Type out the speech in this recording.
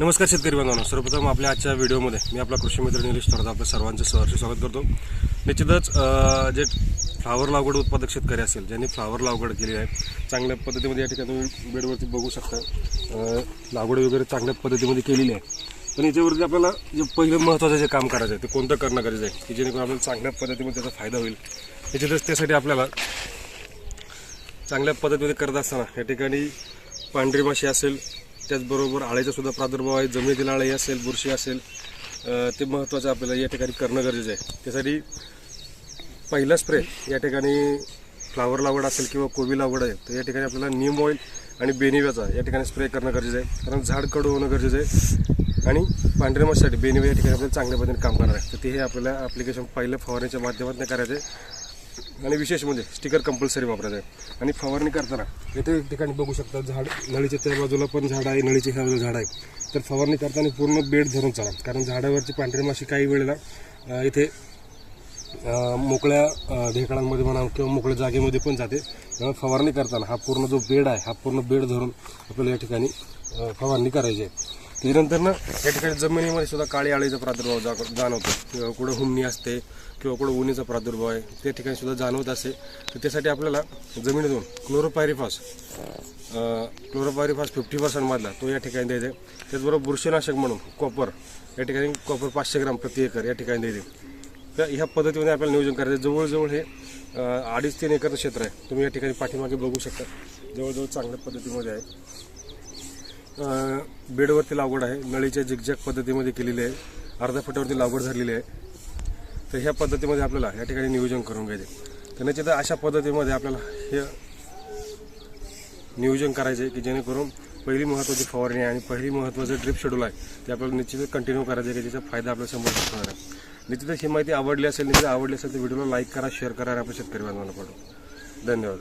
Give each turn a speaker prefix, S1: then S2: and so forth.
S1: नमस्कार शेतकरी बांधवांनो सर्वप्रथम आपल्या आजच्या व्हिडिओमध्ये मी आपला कृषी मित्र निलेश थोरात आपल्या सर्वांचं सहर्ष स्वागत करतो. निश्चितच जे फ्लावर लागवड उत्पादक शेतकरी असेल ज्यांनी फ्लावर लागवड केली आहे चांगल्या पद्धतीमध्ये या ठिकाणी तुम्ही बेडवरती बघू शकता लागवड वगैरे चांगल्या पद्धतीमध्ये केलेली आहे. पण याच्यावरती आपल्याला जे पहिलं महत्त्वाचं जे काम करायचं आहे ते कोणतं करणं गरजेचं आहे की जेणेकरून आपल्याला चांगल्या पद्धतीमध्ये त्याचा फायदा होईल. निश्चितच त्यासाठी आपल्याला चांगल्या पद्धतीमध्ये करत असताना या ठिकाणी पांढरी माशी असेल त्याचबरोबर आळ्याचा सुद्धा प्रादुर्भाव आहे. जमिनीतील आळी असेल बुरशी असेल ते महत्त्वाचं आपल्याला या ठिकाणी करणं गरजेचं आहे. त्यासाठी पहिला स्प्रे या ठिकाणी फ्लावर लागवड असेल किंवा कोबी लागवड आहे तर या ठिकाणी आपल्याला नीम ऑइल आणि बेनिव्याचा या ठिकाणी स्प्रे करणं गरजेचं आहे. कारण झाड कडू होणं गरजेचं आहे आणि पांढऱ्या माशीसाठी बेनिव्या या ठिकाणी आपल्याला चांगल्या पद्धतीने काम करणार आहे. तर ते हे आपल्याला ॲप्लिकेशन पहिल्या फवारणीच्या माध्यमातून करायचं आहे. आणि विशेष म्हणजे स्टिकर कंपल्सरी वापरायचं आहे. आणि फवारणी करताना इथे ठिकाणी बघू शकता झाड नळीच्या त्या बाजूला पण झाड आहे नळीच्या ह्या बाजूला झाड आहे. तर फवारणी करताना पूर्ण बेड धरून चाला कारण झाडावरची पांढरी माशी काही वेळेला इथे मोकळ्या ढेकळांमध्ये म्हणा किंवा मोकळ्या जागेमध्ये पण जाते. त्यामुळे फवारणी करताना हा पूर्ण जो बेड आहे हा पूर्ण बेड धरून आपल्याला या ठिकाणी फवारणी करायची आहे. त्याच्यानंतर ना या ठिकाणी जमिनीमध्ये सुद्धा काळी आळीचा प्रादुर्भाव जा जाणवतो. किंवा कुठं हुमणी असते किंवा कुठं उन्हीचा प्रादुर्भाव आहे त्या ठिकाणी सुद्धा जाणवत असते तर त्यासाठी आपल्याला जमिनीतून क्लोरोपायरिफॉस क्लोरोपायरिफॉस फिफ्टी पर्सेंटमधला तो या ठिकाणी द्यायचा आहे. त्याचबरोबर बुरशीनाशक म्हणून कॉपर या ठिकाणी कॉपर पाचशे ग्राम प्रति एकर या ठिकाणी द्यायचे. तर ह्या पद्धतीमध्ये आपल्याला नियोजन करायचं जवळजवळ हे अडीच तीन एकरचं क्षेत्र आहे. तुम्ही या ठिकाणी पाठीमागे बघू शकता. जवळजवळ चांगल्या पद्धतीमध्ये आहे. बेडवरती लागवड आहे. नळीच्या झिकझॅक पद्धतीमध्ये केलेली आहे. अर्ध्या फुटावरती लागवड झालेली आहे. तर ह्या पद्धतीमध्ये आपल्याला या ठिकाणी नियोजन करून घ्यायचे. तर निश्चित अशा पद्धतीमध्ये आपल्याला हे नियोजन करायचं आहे की जेणेकरून पहिली महत्त्वाची फवारणी आहे आणि पहिली महत्त्वाचं ड्रिप शेड्यूल आहे ते आपल्याला निश्चितच कंटिन्यू करायचं आहे की ज्याचा फायदा आपल्यासमोर होणार आहे. निश्चितच ही माहिती आवडली असेल निश्चित आवडली असेल तर व्हिडिओला लाईक करा शेअर करा आणि आपल्या शेतकरी बांधवांना पाठवू. धन्यवाद.